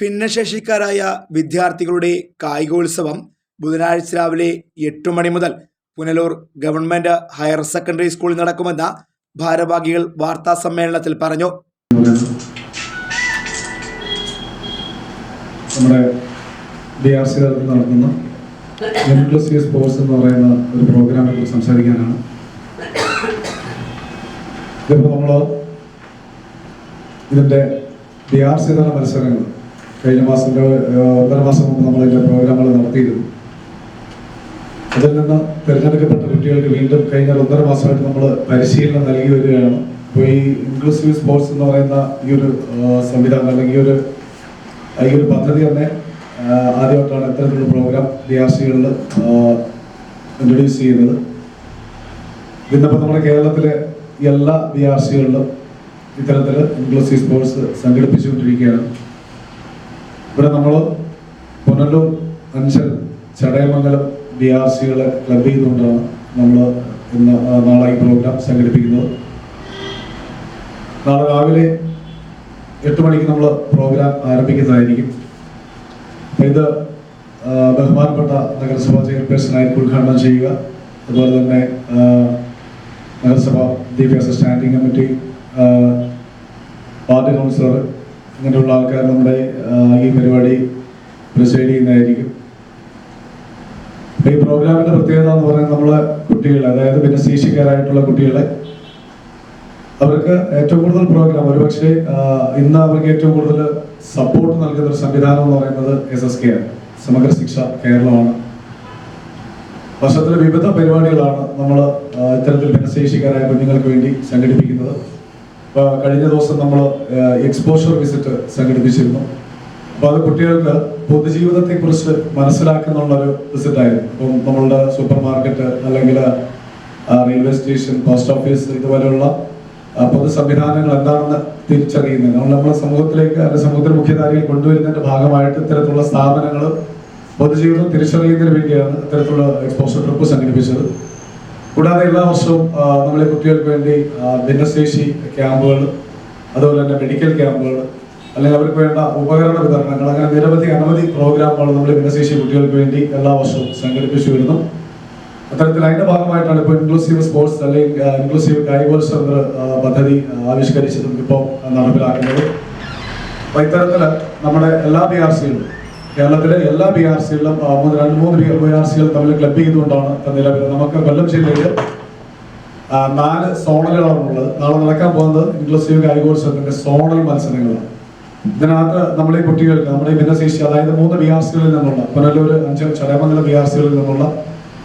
ഭിന്നശേഷിക്കാരായ വിദ്യാർത്ഥികളുടെ കായികോത്സവം ബുധനാഴ്ച രാവിലെ എട്ട് മണി മുതൽ പുനലൂർ ഗവൺമെന്റ് ഹയർ സെക്കൻഡറി സ്കൂളിൽ നടക്കുമെന്ന് ഭാരവാഹികൾ വാർത്താ സമ്മേളനത്തിൽ പറഞ്ഞു. നമ്മുടെ നടത്തുന്ന സ്പോർട്സ് എന്ന് പറയുന്ന ഒരു സംസാരിക്കാനാണ്. ഇതിപ്പോൾ നമ്മൾ ഇതിന്റെ ബി ആർ സി തല മത്സരങ്ങൾ. കഴിഞ്ഞ മാസം ഏഹ്, ഒന്നര മാസം മുമ്പ് നമ്മൾ ഇതിന്റെ പ്രോഗ്രാമുകൾ നടത്തിയിരുന്നു. അതിൽ നിന്ന് തിരഞ്ഞെടുക്കപ്പെട്ട കുട്ടികൾക്ക് വീണ്ടും കഴിഞ്ഞ ഒന്നര മാസമായിട്ട് നമ്മൾ പരിശീലനം നൽകി വരികയാണ്. അപ്പോൾ ഈ ഇൻക്ലൂസീവ് സ്പോർട്സ് എന്ന് പറയുന്ന ഈ ഒരു സംവിധാനം അല്ലെങ്കിൽ ഈ ഒരു ഈ ഒരു പദ്ധതി തന്നെ ആദ്യമായിട്ടാണ് ഇത്തരത്തിലുള്ള പ്രോഗ്രാം ഡി ആർ സികളിൽ ഇൻട്രൊഡ്യൂസ് ചെയ്യുന്നത്. ഇന്നിപ്പോൾ നമ്മുടെ കേരളത്തിലെ എല്ലാ ഡി ആർ സികളിലും ഇത്തരത്തിൽ ഇൻക്ലൂസീവ് സ്പോർട്സ് സംഘടിപ്പിച്ചുകൊണ്ടിരിക്കുകയാണ്. ഇവിടെ നമ്മൾ പുനലൂർ അഞ്ചൽ ചടയമംഗലം ഡി ആർ സികളെ ക്ലബ് ചെയ്തുകൊണ്ടാണ് നമ്മൾ ഇന്ന് നാളെ ഈ പ്രോഗ്രാം സംഘടിപ്പിക്കുന്നത്. നാളെ രാവിലെ എട്ട് മണിക്ക് നമ്മൾ പ്രോഗ്രാം ആരംഭിക്കുന്നതായിരിക്കും. ഇത് ബഹുമാനപ്പെട്ട നഗരസഭാ ചെയർപേഴ്സൺ ആയിരിക്കും ഉദ്ഘാടനം ചെയ്യുക. അതുപോലെ തന്നെ നഗരസഭാ വിദ്യാഭ്യാസ സ്റ്റാൻഡിംഗ് കമ്മിറ്റി വാർഡ് കൗൺസിലർ ഇങ്ങനെയുള്ള ആൾക്കാർ നമ്മുടെ ഈ പരിപാടി പ്രിസൈഡ് ചെയ്യുന്നതായിരിക്കും. ഈ പ്രോഗ്രാമിന്റെ പ്രത്യേകത എന്ന് പറയുന്നത് നമ്മളെ കുട്ടികളെ അതായത് പിന്നെ ഭിന്നശേഷിക്കാരായിട്ടുള്ള കുട്ടികളെ അവർക്ക് ഏറ്റവും കൂടുതൽ പ്രോഗ്രാം ഒരുപക്ഷെ ഇന്ന് അവർക്ക് ഏറ്റവും കൂടുതൽ സപ്പോർട്ട് നൽകുന്ന ഒരു സംവിധാനം എന്ന് പറയുന്നത് എസ് എസ് കെ ആണ്. സമഗ്ര ശിക്ഷ കേരളമാണ്. വർഷത്തിലെ വിവിധ പരിപാടികളാണ് നമ്മൾ ഇത്തരത്തിൽ ഭിന്നശേഷിക്കാരായ കുഞ്ഞുങ്ങൾക്ക് വേണ്ടി സംഘടിപ്പിക്കുന്നത്. കഴിഞ്ഞ ദിവസം നമ്മൾ എക്സ്പോഷർ വിസിറ്റ് സംഘടിപ്പിച്ചിരുന്നു. അപ്പോൾ അത് കുട്ടികൾക്ക് പൊതുജീവിതത്തെക്കുറിച്ച് മനസ്സിലാക്കുന്നുള്ള ഒരു വിസിറ്റ് ആയിരുന്നു. ഇപ്പം നമ്മളുടെ സൂപ്പർ മാർക്കറ്റ് അല്ലെങ്കിൽ റെയിൽവേ സ്റ്റേഷൻ പോസ്റ്റ് ഓഫീസ് ഇതുപോലെയുള്ള പൊതു സംവിധാനങ്ങൾ എന്താണെന്ന് തിരിച്ചറിയുന്നത്. നമ്മൾ നമ്മുടെ സമൂഹത്തിലേക്ക് അല്ലെങ്കിൽ സമൂഹത്തിന്റെ മുഖ്യധാരയിൽ കൊണ്ടുവരുന്നതിന്റെ ഭാഗമായിട്ട് ഇത്തരത്തിലുള്ള സ്ഥാപനങ്ങൾ പൊതുജീവിതം തിരിച്ചറിയുന്നതിന് വേണ്ടിയാണ് ഇത്തരത്തിലുള്ള എക്സ്പോഷർ ട്രിപ്പ് സംഘടിപ്പിച്ചത്. കൂടാതെ എല്ലാ വർഷവും നമ്മളെ കുട്ടികൾക്ക് വേണ്ടി ഭിന്നശേഷി ക്യാമ്പുകൾ അതുപോലെ തന്നെ മെഡിക്കൽ ക്യാമ്പുകൾ അല്ലെങ്കിൽ അവർക്ക് വേണ്ട ഉപകരണ വിതരണങ്ങൾ അങ്ങനെ നിരവധി അനവധി പ്രോഗ്രാമുകൾ നമ്മൾ ഭിന്നശേഷി കുട്ടികൾക്ക് വേണ്ടി എല്ലാ വർഷവും സംഘടിപ്പിച്ചു വരുന്നു. അത്തരത്തിൽ അതിന്റെ ഭാഗമായിട്ടാണ് ഇപ്പോൾ ഇൻക്ലൂസീവ് സ്പോർട്സ് അല്ലെങ്കിൽ ഇൻക്ലൂസീവ് കായികോത്സവ പദ്ധതി ആവിഷ്കരിച്ചത് ഇപ്പോൾ നടപ്പിലാക്കുന്നത്. അപ്പോൾ ഇത്തരത്തിൽ നമ്മുടെ എല്ലാ ബി ആർ സികളും കേരളത്തിലെ എല്ലാ ബി ആർ സികളിലും രണ്ട് മൂന്ന് ബി ആർ സികൾ തമ്മിൽ ക്ലബ് ചെയ്തുകൊണ്ടാണ് നിലവിൽ നമുക്ക് കൊല്ലം ജില്ലയിൽ നാല് സോണലുകളാണ് ഉള്ളത് നാളെ നടക്കാൻ പോകുന്നത് ഇൻക്ലൂസീവ് കായികോത്സവത്തിന്റെ സോണൽ മത്സരങ്ങളാണ്. ഇതിനകത്ത് നമ്മുടെ ഈ കുട്ടികൾക്ക് നമ്മുടെ ഭിന്നശേഷി അതായത് മൂന്ന് ബി ആർ സികളിൽ നിന്നുള്ള പുനലൂർ അഞ്ച് ചടയമംഗലം ബി ആർ സികളിൽ നിന്നുള്ള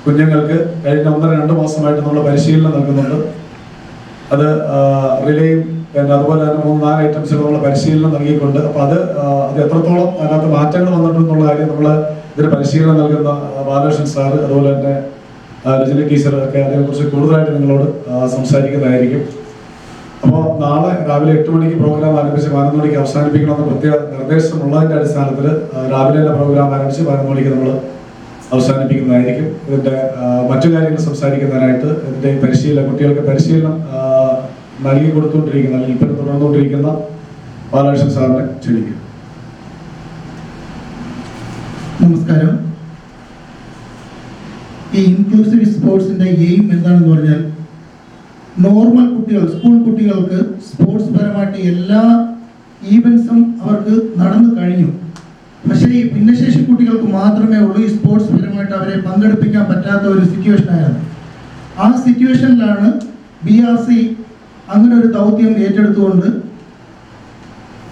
കുഞ്ഞുങ്ങൾക്ക് കഴിഞ്ഞ ഒന്നര രണ്ട് മാസമായിട്ട് നമ്മൾ പരിശീലനം നൽകുന്നുണ്ട്. അത് റിലേയും പിന്നെ അതുപോലെ തന്നെ മൂന്ന് നാല് ഐറ്റംസ് നമ്മൾ പരിശീലനം നൽകിക്കൊണ്ട് അപ്പൊ അത് അത് എത്രത്തോളം അതിനകത്ത് മാറ്റങ്ങൾ വന്നിട്ടുണ്ടെന്നുള്ള കാര്യം നമ്മൾ ഇതിന് പരിശീലനം നൽകുന്ന ബാലകൃഷ്ണൻ സാർ അതുപോലെ തന്നെ രജനി ടീച്ചർ ഒക്കെ അതിനെക്കുറിച്ച് കൂടുതലായിട്ട് നിങ്ങളോട് സംസാരിക്കുന്നതായിരിക്കും. അപ്പോൾ നാളെ രാവിലെ എട്ട് മണിക്ക് പ്രോഗ്രാം ആരംഭിച്ച് പതിനൊന്ന് മണിക്ക് അവസാനിപ്പിക്കണമെന്ന് പ്രത്യേക നിർദ്ദേശം ഉള്ളതിന്റെ അടിസ്ഥാനത്തിൽ രാവിലെ പ്രോഗ്രാം ആരംഭിച്ച് പതിനൊന്ന് മണിക്ക് നമ്മൾ അവസാനിപ്പിക്കുന്നതായിരിക്കും. ഇതിന്റെ മറ്റു കാര്യങ്ങൾ സംസാരിക്കുന്നതിനായിട്ട് ഇതിന്റെ പരിശീലനം കുട്ടികൾക്ക് പരിശീലനം നൽകി കൊടുത്തുകൊണ്ടിരിക്കുന്ന അല്ലെങ്കിൽ ഇപ്പം തുടർന്നുകൊണ്ടിരിക്കുന്ന ബാലകൃഷ്ണൻ സാറിനെ ക്ഷണിക്കും. നമസ്കാരം. ഈ ഇൻക്ലൂസീവ് സ്പോർട്സിന്റെ എയിം എന്താണെന്ന് പറഞ്ഞാൽ നോർമൽ കുട്ടികൾ സ്കൂൾ കുട്ടികൾക്ക് സ്പോർട്സ് പരമായിട്ട് എല്ലാ ഈവൻസും അവർക്ക് നടന്നു കഴിഞ്ഞു. പക്ഷേ ഈ ഭിന്നശേഷി കുട്ടികൾക്ക് മാത്രമേ ഉള്ളൂ ഈ സ്പോർട്സ് പരമായിട്ട് അവരെ പങ്കെടുപ്പിക്കാൻ പറ്റാത്ത ഒരു സിറ്റുവേഷൻ ആയിരുന്നു ആ സിറ്റുവേഷനിലാണ് ബി ആർ സി അങ്ങനെ ഒരു ദൗത്യം ഏറ്റെടുത്തുകൊണ്ട്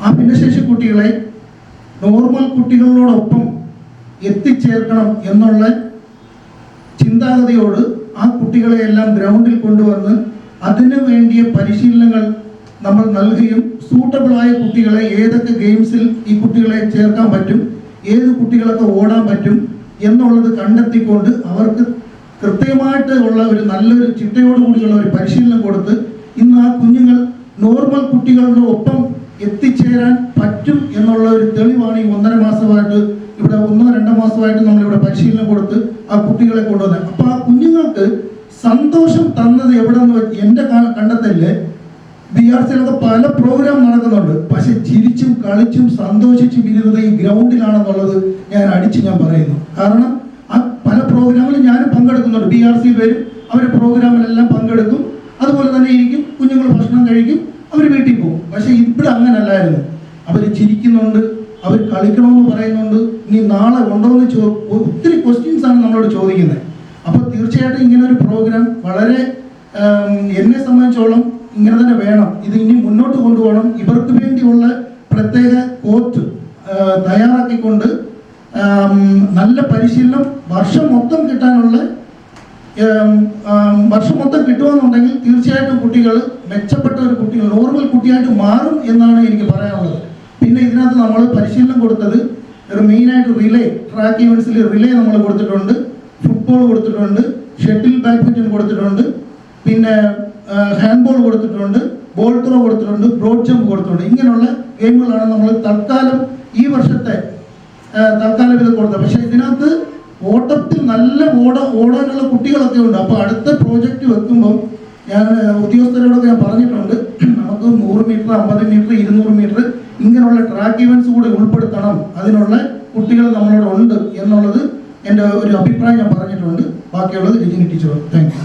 ആ ഭിന്നശേഷി കുട്ടികളെ നോർമൽ കുട്ടികളോടൊപ്പം എത്തിച്ചേർക്കണം എന്നുള്ള ചിന്താഗതിയോട് ആ കുട്ടികളെ എല്ലാം ഗ്രൗണ്ടിൽ കൊണ്ടുവന്ന് അതിനു വേണ്ടിയ പരിശീലനങ്ങൾ നമ്മൾ നൽകുകയും സൂട്ടബിളായ കുട്ടികളെ ഏതൊക്കെ ഗെയിംസിൽ ഈ കുട്ടികളെ ചേർക്കാൻ പറ്റും ഏത് കുട്ടികളൊക്കെ ഓടാൻ പറ്റും എന്നുള്ളത് കണ്ടെത്തിക്കൊണ്ട് അവർക്ക് കൃത്യമായിട്ട് ഉള്ള ഒരു നല്ലൊരു ചിട്ടയോടുകൂടിയുള്ള ഒരു പരിശീലനം കൊടുത്ത് ഇന്ന് ആ കുഞ്ഞുങ്ങൾ നോർമൽ കുട്ടികളുടെ ഒപ്പം എത്തിച്ചേരാൻ പറ്റും എന്നുള്ള ഒരു തെളിവാണ് ഈ ഒന്നര മാസമായിട്ട് ഇവിടെ ഒന്നോ രണ്ടോ മാസമായിട്ട് നമ്മൾ ഇവിടെ പരിശീലനം കൊടുത്ത് ആ കുട്ടികളെ കൊണ്ടുവന്നത് അപ്പൊ ആ കുഞ്ഞുങ്ങൾക്ക് സന്തോഷം തന്നത് എവിടെ നിന്ന് എന്റെ കണ്ടെത്തൽ ബി ആർ സിയിലൊക്കെ പല പ്രോഗ്രാം നടക്കുന്നുണ്ട്. പക്ഷെ ചിരിച്ചും കളിച്ചും സന്തോഷിച്ചും ഇരുന്നത് ഈ ഗ്രൗണ്ടിലാണെന്നുള്ളത് ഞാൻ അടിച്ചു ഞാൻ പറയുന്നു. കാരണം ആ പല പ്രോഗ്രാമിലും ഞാനും പങ്കെടുക്കുന്നുണ്ട്. ബി ആർ സി വരും. അവർ പ്രോഗ്രാമിലെല്ലാം പങ്കെടുക്കും അതുപോലെ തന്നെ ഇരിക്കും കുഞ്ഞുങ്ങൾ ഭക്ഷണം കഴിക്കും അവർ വീട്ടിൽ പോകും പക്ഷെ ഇവിടെ അങ്ങനല്ലായിരുന്നു അവർ ചിരിക്കുന്നുണ്ട് അവർ കളിക്കണമെന്ന് പറയുന്നുണ്ട്. ഇനി നാളെ ഉണ്ടോ ചോ ഒത്തിരി ക്വസ്റ്റ്യൻസ് ആണ് നമ്മളോട് ചോദിക്കുന്നത്. അപ്പോൾ തീർച്ചയായിട്ടും ഇങ്ങനെ ഒരു പ്രോഗ്രാം വളരെ എന്നെ സംബന്ധിച്ചോളം ഇങ്ങനെ തന്നെ വേണം. ഇത് ഇനി മുന്നോട്ട് കൊണ്ടുപോകണം. ഇവർക്ക് വേണ്ടിയുള്ള പ്രത്യേക കോച്ച് തയ്യാറാക്കിക്കൊണ്ട് നല്ല പരിശീലനം വർഷം മൊത്തം കിട്ടാനുള്ള വർഷം മൊത്തം കിട്ടുമെന്നുണ്ടെങ്കിൽ തീർച്ചയായിട്ടും കുട്ടികൾ മെച്ചപ്പെട്ട ഒരു കുട്ടികൾ നോർമൽ കുട്ടിയായിട്ട് മാറും എന്നാണ് എനിക്ക് പറയാനുള്ളത്. ഇതിനകത്ത് നമ്മൾ പരിശീലനം കൊടുത്തത് മെയിനായിട്ട് റിലേ ട്രാക്ക് ഇവൻസിൽ റിലേ നമ്മൾ കൊടുത്തിട്ടുണ്ട് ഫുട്ബോൾ കൊടുത്തിട്ടുണ്ട് ഷട്ടിൽ ബാഡ്മിന്റൺ കൊടുത്തിട്ടുണ്ട് പിന്നെ ഹാൻഡ്ബോൾ കൊടുത്തിട്ടുണ്ട് ബോൾ ത്രോ കൊടുത്തിട്ടുണ്ട് ബ്രോഡ് ജമ്പ് കൊടുത്തിട്ടുണ്ട്. ഇങ്ങനെയുള്ള ഗെയിമുകളാണ് നമ്മൾ തൽക്കാലം ഈ വർഷത്തെ തൽക്കാലം ഇത് കൊടുത്തത്. പക്ഷെ ഇതിനകത്ത് ഓട്ടത്തിൽ നല്ല ഓട ഓടാനുള്ള കുട്ടികളൊക്കെ ഉണ്ട്. അപ്പോൾ അടുത്ത പ്രോജക്റ്റ് വെക്കുമ്പോൾ ഞാൻ ഉദ്യോഗസ്ഥരോടൊക്കെ ഞാൻ പറഞ്ഞിട്ടുണ്ട്. നമുക്ക് നൂറ് മീറ്റർ അമ്പത് മീറ്റർ ഇരുന്നൂറ് മീറ്റർ ഇങ്ങനെയുള്ള ട്രാക്ക് ഇവൻസ് കൂടി ഉൾപ്പെടുത്തണം. അതിനുള്ള കുട്ടികൾ നമ്മളോട് ഉണ്ട് എന്നുള്ളത് എന്റെ ഒരു അഭിപ്രായം ഞാൻ പറഞ്ഞിട്ടുണ്ട്. ബാക്കിയുള്ളത് രജനി ടീച്ചർ താങ്ക് യു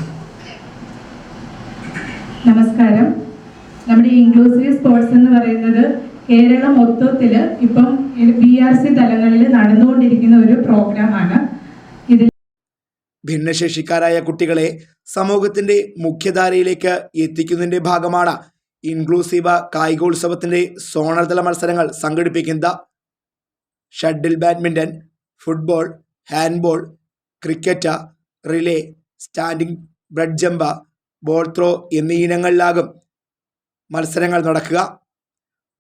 നമസ്കാരം. നമ്മുടെ ഇൻക്ലൂസീവ് സ്പോർട്സ് എന്ന് പറയുന്നത് കേരളം മൊത്തത്തിൽ ഇപ്പം ബി ആർ സി തലങ്ങളിൽ നടന്നുകൊണ്ടിരിക്കുന്ന ഒരു പ്രോഗ്രാമാണ് ഇതിൽ ഭിന്നശേഷിക്കാരായ കുട്ടികളെ സമൂഹത്തിന്റെ മുഖ്യധാരയിലേക്ക് എത്തിക്കുന്നതിന്റെ ഭാഗമാണ് ഇൻക്ലൂസീവ കായികോത്സവത്തിന്റെ സോണൽ തല മത്സരങ്ങൾ സംഘടിപ്പിക്കുന്ന shuttle badminton football handball cricket relay standing broad jump ball throw എന്നീ ഇനങ്ങളിലാകും മത്സരങ്ങൾ നടക്കുക.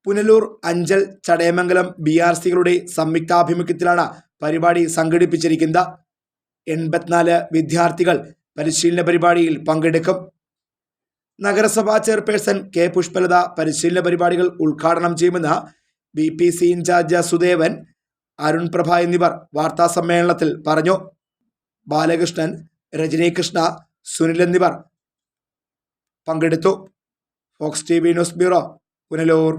പുനലൂർ അഞ്ചൽ ചടയമംഗലം ബി ആർ സികളുടെ സംയുക്താഭിമുഖ്യത്തിലാണ് പരിപാടി സംഘടിപ്പിച്ചിരിക്കുന്നത്. എൺപത്തിനാല് വിദ്യാർത്ഥികൾ പരിശീലന പരിപാടിയിൽ പങ്കെടുക്കും. നഗരസഭാ ചെയർപേഴ്സൺ കെ പുഷ്പലത പരിശീലന പരിപാടികൾ ഉദ്ഘാടനം ചെയ്യുമെന്ന് B P C incharge Sudevan Arun Prabha എന്നിവർ വാർത്താ സമ്മേളനത്തിൽ പറഞ്ഞു. ബാലകൃഷ്ണൻ രജനീകൃഷ്ണ സുനിൽ എന്നിവർ പങ്കെടുത്തു. Fox T V news bureau Punalur.